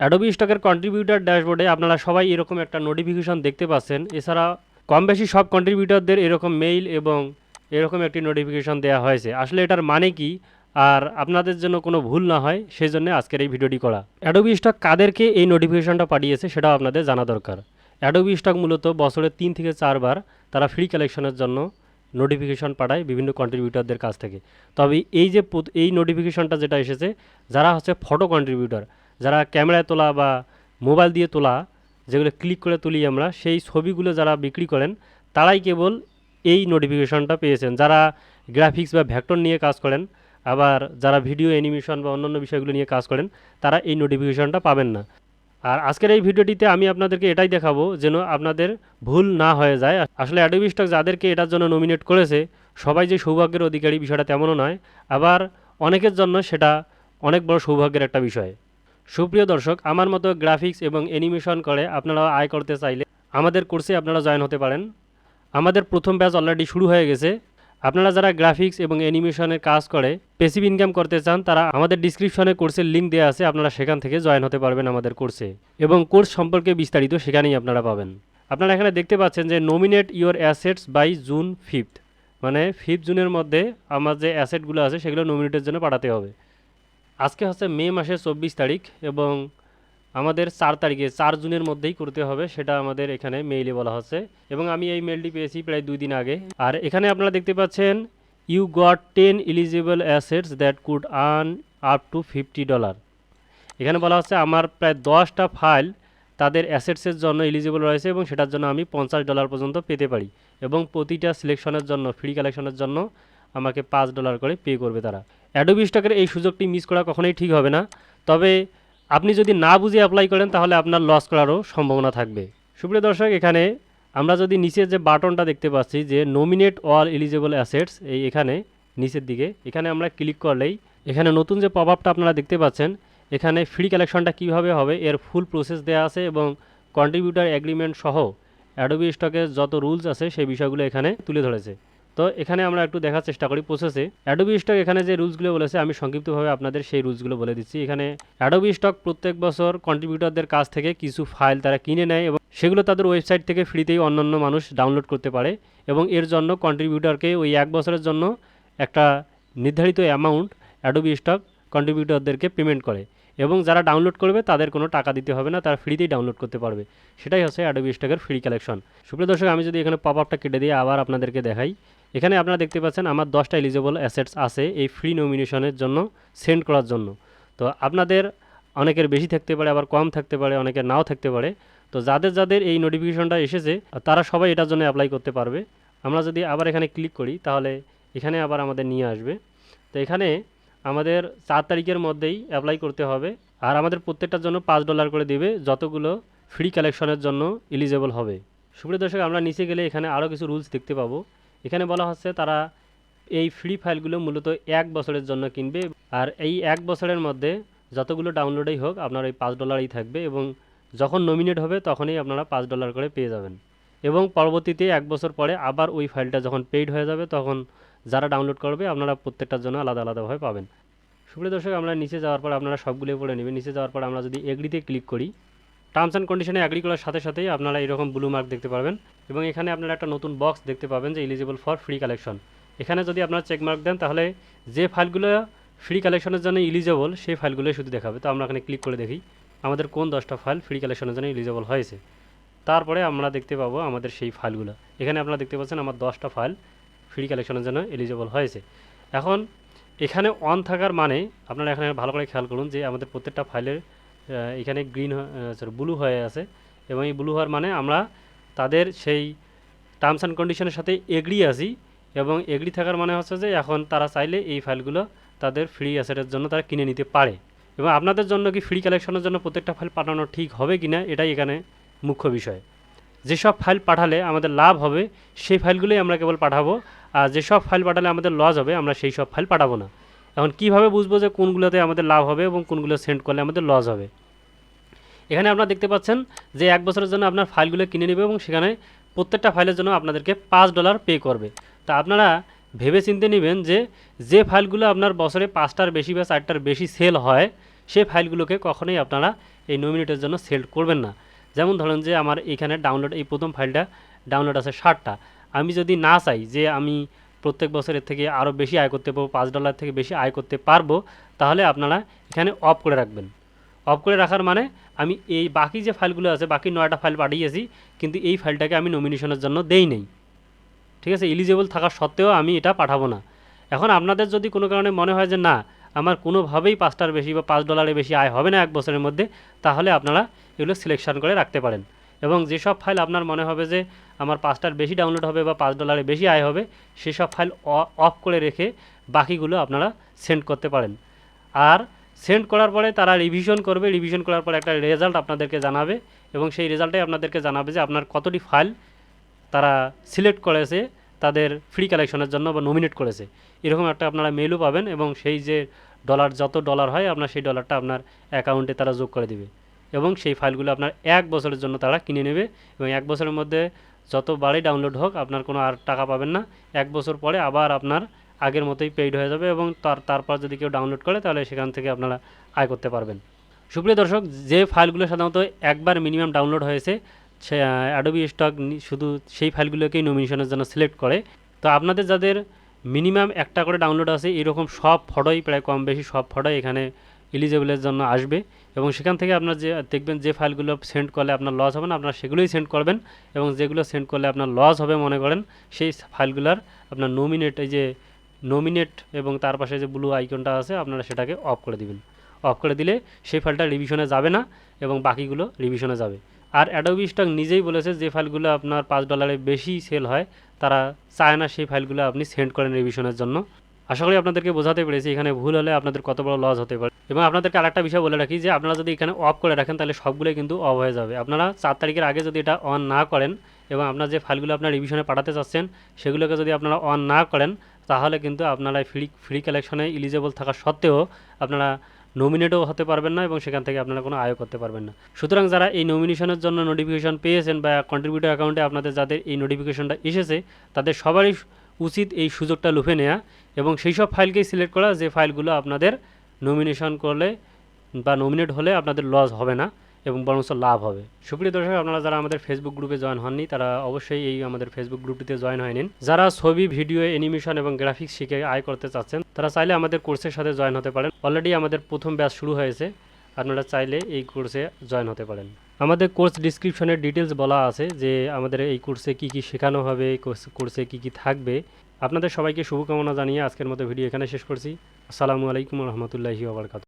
Adobe স্টকের contributor ড্যাশবোর্ডে আপনারা সবাই এরকম একটা নোটিফিকেশন দেখতে পাচ্ছেন। এছাড়া কম বেশি সব কন্ট্রিবিউটারদের এরকম মেইল এবং এরকম একটি নোটিফিকেশন দেওয়া হয়েছে। আসলে এটার মানে কি? আর আপনাদের জন্য কোনো ভুল না হয় সেই জন্য আজকের এই ভিডিওটি করা। অ্যাডোবি স্টক কাদেরকে এই নোটিফিকেশনটা পাঠিয়েছে সেটাও আপনাদের জানা দরকার। অ্যাডোবি স্টক মূলত বছরে তিন থেকে চারবার তারা ফ্রি কালেকশনের জন্য নোটিফিকেশন পাঠায় বিভিন্ন কন্ট্রিবিউটারদের কাছ থেকে। তবে এই যে এই নোটিফিকেশনটা যেটা এসেছে, যারা হচ্ছে ফটো কন্ট্রিবিউটার যারা ক্যামেরায় তোলা বা মোবাইল দিয়ে তোলা, যেগুলো ক্লিক করে তুলি আমরা, সেই ছবিগুলো যারা বিক্রি করেন, তারাই কেবল এই নোটিফিকেশনটা পেয়েছেন। যারা গ্রাফিক্স বা ভ্যাক্টর নিয়ে কাজ করেন, আবার যারা ভিডিও অ্যানিমেশন বা অন্যান্য বিষয়গুলো নিয়ে কাজ করেন, তারা এই নোটিফিকেশনটা পাবেন না। আর আজকের এই ভিডিওটিতে আমি আপনাদেরকে এটাই দেখাবো, যেন আপনাদের ভুল না হয়ে যায়। আসলে অ্যাডোবি স্টক যাদেরকে এটার জন্য নমিনেট করেছে, সবাই যে সৌভাগ্যের অধিকারী, বিষয়টা তেমনও নয়। আবার অনেকের জন্য সেটা অনেক বড় সৌভাগ্যের একটা বিষয়। সুপ্রিয় দর্শক, আমার মতো গ্রাফিক্স এবং অ্যানিমেশন করে আপনারা আয় করতে চাইলে আমাদের কোর্সে আপনারা জয়েন হতে পারেন। আমাদের প্রথম ব্যাচ অলরেডি শুরু হয়ে গেছে। আপনারা যারা গ্রাফিক্স এবং অ্যানিমেশনের কাজ করে পেসিভ ইনকাম করতে চান, তারা আমাদের ডিসক্রিপশনে কোর্সের লিঙ্ক দেওয়া আছে, আপনারা সেখান থেকে জয়েন হতে পারবেন আমাদের কোর্সে। এবং কোর্স সম্পর্কে বিস্তারিত সেখানেই আপনারা পাবেন। আপনারা এখানে দেখতে পাচ্ছেন যে nominate your assets by June fifth মানে ফিফথ জুনের মধ্যে আমার যে অ্যাসেটগুলো আছে, সেগুলো নমিনেটের জন্য পাঠাতে হবে। আজকে হচ্ছে মে মাসের চব্বিশ তারিখ এবং আমাদের চার তারিখে, চার জুনের মধ্যেই করতে হবে, সেটা আমাদের এখানে মেইলে বলা হচ্ছে। এবং আমি এই মেইলটি পেয়েছি প্রায় দুই দিন আগে। আর এখানে আপনারা দেখতে পাচ্ছেন you got ten eligible assets that could earn up to fifty dollar এখানে বলা হচ্ছে, আমার প্রায় দশটা ফাইল তাদের অ্যাসেটসের জন্য এলিজিবল রয়েছে এবং সেটার জন্য আমি পঞ্চাশ ডলার পর্যন্ত পেতে পারি এবং প্রতিটা সিলেকশনের জন্য ফ্রি কালেকশনের জন্য আমাকে পাঁচ ডলার করে পে করবে তারা। অ্যাডোবি স্টকের এই সুযোগটি মিস করা কখনোই ঠিক হবে না। তবে আপনি যদি না বুঝে অ্যাপ্লাই করেন, তাহলে আপনার লস করারও সম্ভাবনা থাকবে। সুপ্রিয় দর্শক, এখানে আমরা যদি নিচের যে বাটনটা দেখতে পাচ্ছি, যে নমিনেট অল এলিজিবল অ্যাসেটস এই এখানে নিচের দিকে, এখানে আমরা ক্লিক করলেই এখানে নতুন যে পপ আপটা আপনারা দেখতে পাচ্ছেন, এখানে ফ্রি কালেকশনটা কীভাবে হবে, এর ফুল প্রসেস দেওয়া আছে এবং কন্ট্রিবিউটার এগ্রিমেন্ট সহ অ্যাডোবি স্টকের যত রুলস আছে, সেই বিষয়গুলো এখানে তুলে ধরেছে। তো এখানে আমরা একটু দেখার চেষ্টা করি প্রসেসে অ্যাডোবি স্টক এখানে যে রুলসগুলো বলেছে, আমি সংক্ষিপ্তভাবে আপনাদের সেই রুলসগুলো বলে দিচ্ছি। এখানে অ্যাডোবি স্টক প্রত্যেক বছর কন্ট্রিবিউটারদের কাছ থেকে কিছু ফাইল তারা কিনে নেয় এবং সেগুলো তাদের ওয়েবসাইট থেকে ফ্রিতেই অন্যান্য মানুষ ডাউনলোড করতে পারে এবং এর জন্য কন্ট্রিবিউটারকে ওই এক বছরের জন্য একটা নির্ধারিত অ্যামাউন্ট অ্যাডোবি স্টক কন্ট্রিবিউটারদেরকে পেমেন্ট করে এবং যারা ডাউনলোড করবে, তাদের কোনো টাকা দিতে হবে না, তারা ফ্রিতেই ডাউনলোড করতে পারবে। সেটাই হচ্ছে অ্যাডোবি স্টকের ফ্রি কালেকশন সুপ্রিয় দর্শক, আমি যদি এখানে পপ আপটা কেটে দিয়ে আবার আপনাদেরকে দেখাই। এখানে আপনারা দেখতে পাচ্ছেন আমার দশটা এলিজিবল অ্যাসেটস আছে এই ফ্রি নমিনেশনের জন্য সেন্ড করার জন্য। তো আপনাদের অনেকের বেশি থাকতে পারে, আবার কম থাকতে পারে, অনেকের নাও থাকতে পারে। তো যাদের যাদের এই নোটিফিকেশনটা এসেছে, তারা সবাই এটার জন্য অ্যাপ্লাই করতে পারবে। আমরা যদি আবার এখানে ক্লিক করি, তাহলে এখানে আবার আমাদের নিয়ে আসবে। তো এখানে আমাদের চার তারিখের মধ্যেই অ্যাপ্লাই করতে হবে। আর আমাদের প্রত্যেকটার জন্য পাঁচ ডলার করে দেবে, যতগুলো ফ্রি কালেকশনের জন্য এলিজেবল হবে। সুপ্রিয় দর্শক, আমরা নিচে গেলে এখানে আরও কিছু রুলস দেখতে পাবো। এখানে বলা হচ্ছে তারা এই ফ্রি ফাইলগুলো মূলত এক বছরের জন্য কিনবে আর এই এক বছরের মধ্যে যতগুলো ডাউনলোডেই হোক আপনার এই পাঁচ ডলারই থাকবে এবং যখন নমিনেট হবে তখনই আপনারা পাঁচ ডলার করে পেয়ে যাবেন। এবং পরবর্তীতে এক বছর পরে আবার ওই ফাইলটা যখন পেইড হয়ে যাবে তখন যারা ডাউনলোড করবে আপনারা প্রত্যেকটার জন্য আলাদা আলাদাভাবে পাবেন। সুপ্রিয় দর্শক, আমরা নিচে যাওয়ার পর আপনারা সবগুলো পড়ে নেবেন। নিচে যাওয়ার পর আমরা যদি এগ্রিতে ক্লিক করি টার্মস অ্যান্ড কন্ডিশনে অ্যাগ্রি করার সাথে সাথেই আপনারা এরকম ব্লু মার্ক দেখতে পাবেন এবং এখানে আপনারা একটা নতুন বক্স দেখতে পাবেন যে এলিজিবল ফর ফ্রি কালেকশন এখানে যদি আপনারা চেক মার্ক দেন তাহলে যে ফাইলগুলো ফ্রি কালেকশনের জন্য ইলিজিবল সেই ফাইলগুলোই শুধু দেখাবে। তো আমরা এখানে ক্লিক করে দেখি আমাদের কোন দশটা ফাইল ফ্রি কালেকশনের জন্য ইলিজিবল হয়েছে। তারপরে আমরা দেখতে পাবো আমাদের সেই ফাইলগুলো। এখানে আপনারা দেখতে পাচ্ছেন আমার দশটা ফাইল ফ্রি কালেকশনের জন্য এলিজিবল হয়েছে। এখন এখানে অন থাকার মানে আপনারা এখানে ভালো করে খেয়াল করুন যে আমাদের প্রত্যেকটা ফাইলের এখানে গ্রিন সরি ব্লু হয়ে আছে। এবং এই ব্লু হওয়ার মানে আমরা তাদের সেই টার্মস অ্যান্ড কন্ডিশনের সাথে এগ্রি আছি এবং এগ্রি থাকার মানে হচ্ছে যে এখন তারা চাইলে এই ফাইলগুলো তাদের ফ্রি অ্যাসেটের জন্য তারা কিনে নিতে পারে। এবং আপনাদের জন্য কি ফ্রি কালেকশনের জন্য প্রত্যেকটা ফাইল পাঠানো ঠিক হবে কি না, এটাই এখানে মুখ্য বিষয়। যেসব ফাইল পাঠালে আমাদের লাভ হবে, সেই ফাইলগুলোই আমরা কেবল পাঠাবো। আর যেসব ফাইল পাঠালে আমাদের লস হবে, আমরা সেই সব ফাইল পাঠাবো না। এখন কীভাবে বুঝব যে কোনগুলোতে আমাদের লাভ হবে এবং কোনগুলো সেন্ড করলে আমাদের লস হবে? এখানে আপনারা দেখতে পাচ্ছেন যে এক বছরের জন্য আপনার ফাইলগুলো কিনে নেবে এবং সেখানে প্রত্যেকটা ফাইলের জন্য আপনাদেরকে পাঁচ ডলার পে করবে। তা আপনারা ভেবে চিনতে নেবেন যে যে ফাইলগুলো আপনার বছরে পাঁচটার বেশি বা চারটার বেশি সেল হয় সেই ফাইলগুলোকে কখনোই আপনারা এই নমিনেটের জন্য সেল করবেন না। যেমন ধরেন যে আমার এখানে ডাউনলোড এই প্রথম ফাইলটা ডাউনলোড আছে ষাটটা। আমি যদি না চাই যে আমি প্রত্যেক বছরের থেকে আরও বেশি আয় করতে পারব, পাঁচ ডলার থেকে বেশি আয় করতে পারব, তাহলে আপনারা এখানে অফ করে রাখবেন। অফ করে রাখার মানে আমি এই বাকি যে ফাইলগুলো আছে, বাকি নয়টা ফাইল পাঠিয়েছি, কিন্তু এই ফাইলটাকে আমি নমিনেশনের জন্য দেই নেই। ঠিক আছে? এলিজেবল থাকা সত্ত্বেও আমি এটা পাঠাবো না। এখন আপনাদের যদি কোনো কারণে মনে হয় যে না, আমার কোনোভাবেই পাঁচটার বেশি বা পাঁচ ডলারের বেশি আয় হবে না এক বছরের মধ্যে, তাহলে আপনারা এগুলো সিলেকশন করে রাখতে পারেন। এবং যেসব ফাইল আপনার মনে হবে যে আমার পাঁচটার বেশি ডাউনলোড হবে বা পাঁচ ডলারে বেশি আয় হবে, সেসব ফাইল অফ করে রেখে বাকিগুলো আপনারা সেন্ড করতে পারেন। আর সেন্ড করার পরে তারা রিভিশন করবে রিভিশন করার পরে একটা রেজাল্ট আপনাদেরকে জানাবে এবং সেই রেজাল্টে আপনাদেরকে জানাবে যে আপনার কতটি ফাইল তারা সিলেক্ট করেছে, তাদের ফ্রি কালেকশনের জন্য বা নমিনেট করেছে। এরকম একটা আপনারা মেলও পাবেন এবং সেই যে ডলার যত ডলার হয়, আপনার সেই ডলারটা আপনার অ্যাকাউন্টে তারা যোগ করে দিবে। এবং সেই ফাইলগুলো আপনার এক বছরের জন্য তারা কিনে নেবে এবং এক বছরের মধ্যে যতবারই ডাউনলোড হোক, আপনার কোনো আর টাকা পাবেন না। এক বছর পরে আবার আপনার আগের মতোই পেইড হয়ে যাবে এবং তার, তারপর যদি কেউ ডাউনলোড করে, তাহলে সেখান থেকে আপনারা আয় করতে পারবেন। সুপ্রিয় দর্শক, যে ফাইলগুলো সাধারণত একবার মিনিমাম ডাউনলোড হয়েছে, সে অ্যাডোবি স্টক শুধু সেই ফাইলগুলোকেই নমিনেশনের জন্য সিলেক্ট করে। তো আপনাদের যাদের মিনিমাম একটা করে ডাউনলোড আছে, এরকম সব ফটোই প্রায় কম বেশি সব ফটোই এখানে এলিজেবলের জন্য আসবে এবং সেখান থেকে আপনার যে, দেখবেন যে ফাইলগুলো সেন্ড করলে আপনার লস হবে না, আপনার সেগুলোই সেন্ড করবেন এবং যেগুলো সেন্ড করলে আপনার লস হবে মনে করেন, সেই ফাইলগুলোর আপনার নমিনেট এই যে নমিনেট এবং তার পাশে যে ব্লু আইকনটা আছে, আপনারা সেটাকে অফ করে দিবেন। অফ করে দিলে সেই ফাইলটা রিভিশনে যাবে না এবং বাকিগুলো রিভিশনে যাবে। আর অ্যাডোবি স্টক নিজেই বলেছে যে ফাইলগুলো আপনার পাঁচ ডলারের বেশি সেল হয়, তারা চায় না সেই ফাইলগুলো আপনি সেন্ড করেন রিভিশনের জন্য। আশা করি আপনাদেরকে বোঝাতে পেরেছি, এখানে ভুল হলে আপনাদের কত বড় লস হতে পারে। এবং আপনাদেরকে আরেকটা বিষয় বলে রাখি যে, আপনারা যদি এখানে অফ করে রাখেন, তাহলে সবগুলোই কিন্তু অফ হয়ে যাবে। আপনারা চার তারিখের আগে যদি এটা অন না করেন এবং আপনার যে ফাইলগুলো আপনার রিভিশনে পাঠাতে চাচ্ছেন, সেগুলোকে যদি আপনারা অন না করেন, তাহলে কিন্তু আপনারা ফ্রি ফ্রি কালেকশনে ইলিজেবল থাকা সত্ত্বেও আপনারা নমিনেটও হতে পারবেন না এবং সেখান থেকে আপনারা কোনো আয় করতে পারবেন না। সুতরাং যারা এই নমিনেশনের জন্য নোটিফিকেশন পেয়েছেন বা কন্ট্রিবিউটর অ্যাকাউন্টে আপনাদের যাদের এই নোটিফিকেশনটা এসেছে, তাদের সবারই উচিত এই সুযোগটা লুফে নেওয়া এবং সেই সব ফাইলকেই সিলেক্ট করা, যে ফাইলগুলো আপনাদের নমিনেশন করলে বা নমিনেট হলে আপনাদের লস হবে না এবং বরঞ্চ লাভ হবে। সুপ্রিয় দর্শক, আপনারা যারা আমাদের ফেসবুক গ্রুপে জয়েন হননি, তারা অবশ্যই এই আমাদের ফেসবুক গ্রুপটিতে জয়েন হয়ে নিন। যারা ছবি ভিডিও অ্যানিমেশন এবং গ্রাফিক্স শিখে আয় করতে চাচ্ছেন, তারা চাইলে আমাদের কোর্সের সাথে জয়েন হতে পারেন। অলরেডি আমাদের প্রথম ব্যাচ শুরু হয়েছে। আপনারা চাইলে এই কোর্সে জয়েন হতে পারেন। আমাদের কোর্স ডিসক্রিপশনের ডিটেলস বলা আছে যে আমাদের এই কোর্সে কি কি শেখানো হবে, কোর্সে কি কি থাকবে। আপনাদের সবাইকে শুভকামনা জানিয়ে আজকের মতো ভিডিও এখানে শেষ করছি। আসসালামু আলাইকুম রহমতুল্লাহি ওবরকাত